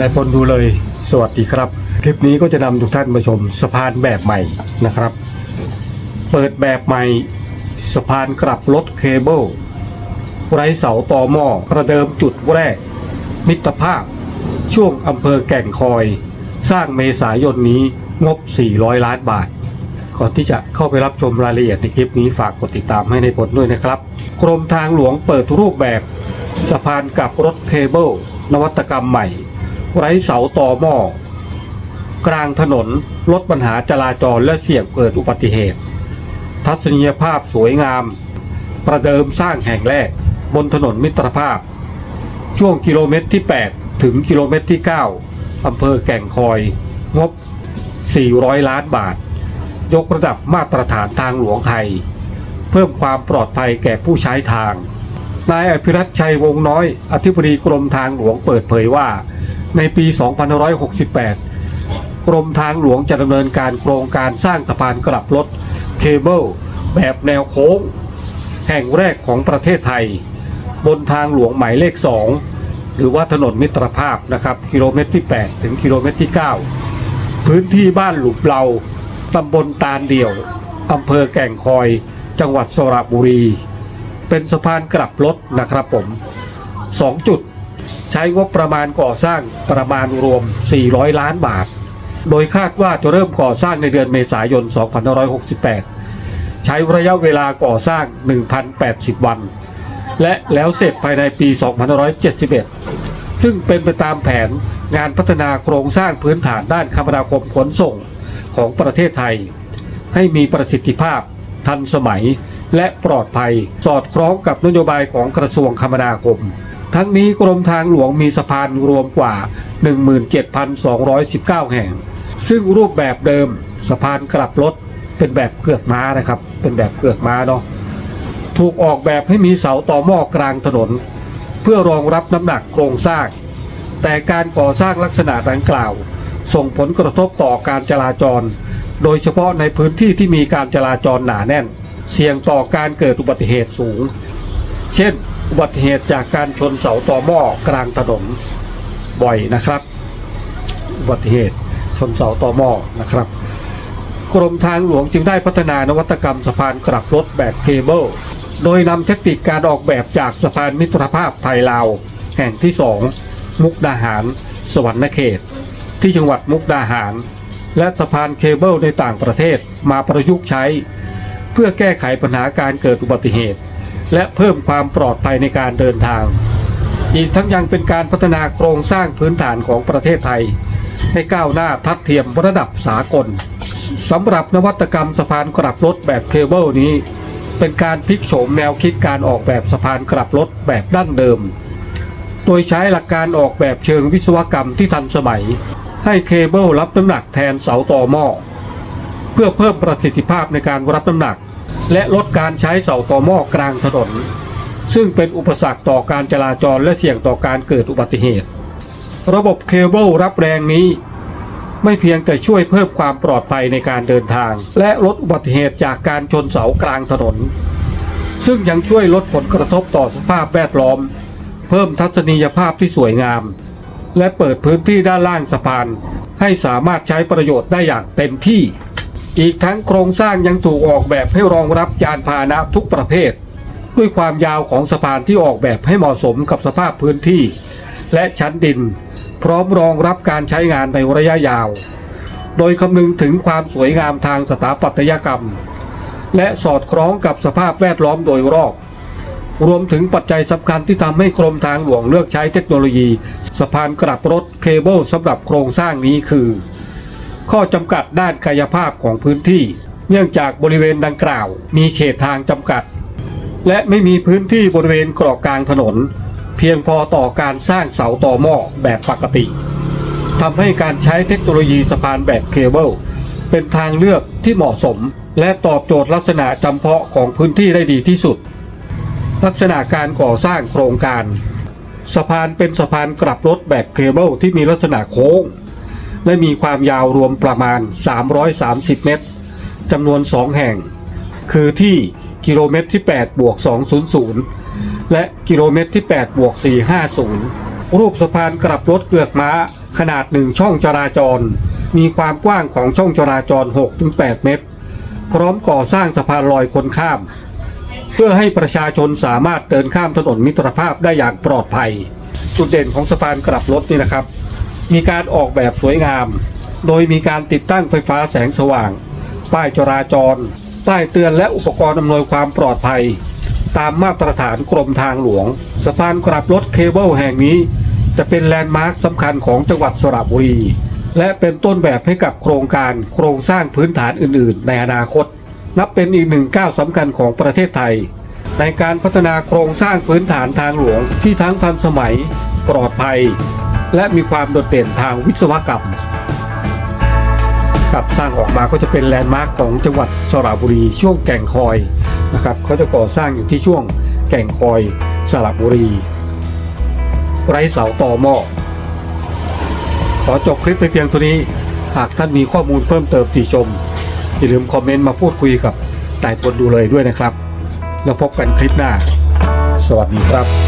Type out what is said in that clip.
นายพลดูเลย สวัสดีครับ คลิปนี้ก็จะนำทุกท่านมาชมสะพานแบบใหม่นะครับ เปิดแบบใหม่ สะพานกลับรถเคเบิลไร้เสาต่อหม้อประเดิมจุดแรก มิตรภาพ ช่วงอำเภอแก่งคอย สร้างเมษายนนี้งบ 400 ล้านบาท ก่อนที่จะเข้าไปรับชมรายละเอียดในคลิปนี้ฝากกดติดตามให้ในผลด้วยนะครับ กรมทางหลวงเปิดรูปแบบ สะพานกับรถเคเบิลนวัตกรรมใหม่ ไร้เสาต่อหม้อกลางถนนลดปัญหาจราจรและเสี่ยงเกิดอุบัติเหตุ ทัศนียภาพสวยงาม ประเดิมสร้างแห่งแรกบนถนนมิตรภาพ ช่วงกิโลเมตรที่ 8 ถึงกิโลเมตรที่ 9 อำเภอแก่งคอย งบ 400 ล้านบาท ยกระดับมาตรฐานทางหลวงไทย เพิ่มความปลอดภัยแก่ผู้ใช้ทาง นายอภิรัตชัยวงศ์น้อย อธิบดีกรมทางหลวงเปิดเผยว่า ในปี 2568 กรมทางหลวงจะดำเนินการโครงการสร้างสะพานกลับรถเคเบิลแบบแนวโค้ง แห่งแรกของประเทศไทย บนทางหลวงหมายเลข 2 หรือว่าถนนมิตรภาพนะครับกิโลเมตรที่ 8 ถึงกิโลเมตรที่ 9 พื้นที่บ้านหลุบเราตำบลตาลเดี่ยวอำเภอแก่งคอย จังหวัดสระบุรี เป็นสะพานกลับรถนะครับผม 2 จุด ช้งบประมาณก่อสร้างประมาณรวม 400 ล้านบาท โดยคาดว่าจะเริ่มก่อสร้างในเดือนเมษายน 2568 ใช้ระยะเวลาก่อสร้าง 1,080 วัน และแล้วเสร็จภายในปี 2571 ซึ่งเป็นไปตามแผนงานพัฒนาโครงสร้างพื้นฐานด้านคมนาคมขนส่งของประเทศไทย ให้มีประสิทธิภาพ ทันสมัย และปลอดภัย สอดคล้องกับนโยบายของกระทรวงคมนาคม ทั้งนี้กรมทางหลวงมีสะพานรวมกว่า 17,219 แห่ง ซึ่งรูปแบบเดิมสะพานกลับรถเป็นแบบเกือกม้านะครับ เป็นแบบเกือกม้าเนาะถูกออกแบบให้มีเสาต่อหม้อกลางถนน เพื่อรองรับน้ำหนักโครงสร้าง แต่การก่อสร้างลักษณะดังกล่าว ส่งผลกระทบต่อการจราจร โดยเฉพาะในพื้นที่ที่มีการจราจรหนาแน่น เสี่ยงต่อการเกิดอุบัติเหตุสูง เช่น อุบัติเหตุจากการชนเสาต่อหม้อกลางถนนบ่อยนะครับ อุบัติเหตุชนเสาต่อหม้อนะครับ กรมทางหลวงจึงได้พัฒนานวัตกรรมสะพานกลับรถแบบเคเบิลโดยนำเทคนิคการออกแบบจากสะพานมิตรภาพไทยลาว แห่งที่ 2 มุกดาหาร สวรรณเขต ที่จังหวัดมุกดาหาร และสะพานเคเบิลในต่างประเทศมาประยุกต์ใช้ เพื่อแก้ไขปัญหาการเกิดอุบัติเหตุ และเพิ่มความปลอดภัยในการเดินทาง อีกทั้งยังเป็นการพัฒนาโครงสร้างพื้นฐานของประเทศไทย ให้ก้าวหน้าทัดเทียมระดับสากลสำหรับนวัตกรรมสะพานกลับรถแบบเคเบิลนี้ เป็นการพลิกโฉมแนวคิดการออกแบบสะพานกลับรถแบบดั้งเดิม โดยใช้หลักการออกแบบเชิงวิศวกรรมที่ทันสมัย ให้เคเบิลรับน้ำหนักแทนเสาต่อหม้อเพื่อเพิ่มประสิทธิภาพในการรับน้ำหนัก และลดการใช้เสาต่อหม้อกลางถนน ซึ่งเป็นอุปสรรคต่อการจราจรและเสี่ยงต่อการเกิดอุบัติเหตุ ระบบเคเบิลรับแรงนี้ ไม่เพียงแต่ช่วยเพิ่มความปลอดภัยในการเดินทาง และลดอุบัติเหตุจากการชนเสากลางถนน ซึ่งยังช่วยลดผลกระทบต่อสภาพแวดล้อม เพิ่มทัศนียภาพที่สวยงาม และเปิดพื้นที่ด้านล่างสะพานให้สามารถใช้ประโยชน์ได้อย่างเต็มที่ อีกทั้งโครงสร้างยังถูกออกแบบให้รองรับยานพาหนะทุกประเภท ด้วยความยาวของสะพานที่ออกแบบให้เหมาะสมกับสภาพพื้นที่ และชั้นดิน พร้อมรองรับการใช้งานในระยะยาว โดยคำนึงถึงความสวยงามทางสถาปัตยกรรม และสอดคล้องกับสภาพแวดล้อมโดยรอบ รวมถึงปัจจัยสำคัญที่ทำให้กรมทางหลวงเลือกใช้เทคโนโลยี สะพานกลับรถเคเบิลสำหรับโครงสร้างนี้คือ ข้อจำกัดด้านกายภาพของพื้นที่ เนื่องจากบริเวณดังกล่าว มีเขตทางจำกัด และไม่มีพื้นที่บริเวณกรอกกลางถนน เพียงพอต่อการสร้างเสาต่อหม้อแบบปกติทำให้การใช้เทคโนโลยีสะพานแบบเคเบิลเป็นทางเลือกที่เหมาะสม และตอบโจทย์ลักษณะจำเพาะของพื้นที่ได้ดีที่สุด ลักษณะการก่อสร้างโครงการ สะพานเป็นสะพานกลับรถแบบเคเบิลที่มีลักษณะโค้ง และมีความยาวรวมประมาณ 330 เมตรจำนวน 2 แห่ง คือที่กิโลเมตรที่ 8 บวก 200 และกิโลเมตรที่ 8 บวก 450 รูปสะพานกลับรถเกือกม้าขนาดหนึ่งช่องจราจร มีความกว้างของช่องจราจร 6-8 เมตร พร้อมก่อสร้างสะพานลอยคนข้าม เพื่อให้ประชาชนสามารถเดินข้ามถนนมิตรภาพได้อย่างปลอดภัย จุดเด่นของสะพานกลับรถนี่นะครับ มีการออกแบบสวยงาม โดยมีการติดตั้งไฟฟ้าแสงสว่าง ป้ายจราจร ป้ายเตือนและอุปกรณ์อำนวยความปลอดภัย ตามมาตรฐานกรมทางหลวง สะพานกลับรถเคเบิลแห่งนี้ จะเป็นแลนด์มาร์คสำคัญของจังหวัดสระบุรี และเป็นต้นแบบให้กับโครงการโครงสร้างพื้นฐานอื่น ๆ ในอนาคต นับเป็นอีกหนึ่งก้าวสำคัญของประเทศไทย ในการพัฒนาโครงสร้างพื้นฐานทางหลวงที่ทั้งทันสมัย ปลอดภัย และมีความโดดเด่นทางวิศวกรรมครับสร้างออกมาก็จะเป็นแลนด์มาร์คของจังหวัดสระบุรีช่วงแก่งคอยนะครับเขาจะก่อสร้างอยู่ที่ช่วงแก่งคอยสระบุรี ไร้เสาต่อหม้อขอจบคลิปไปเพียงเท่านี้ หากท่านมีข้อมูลเพิ่มเติมติชม อย่าลืมคอมเมนต์มาพูดคุยกับนายพลดูเลยด้วยนะครับ แล้วพบกันคลิปหน้า สวัสดีครับ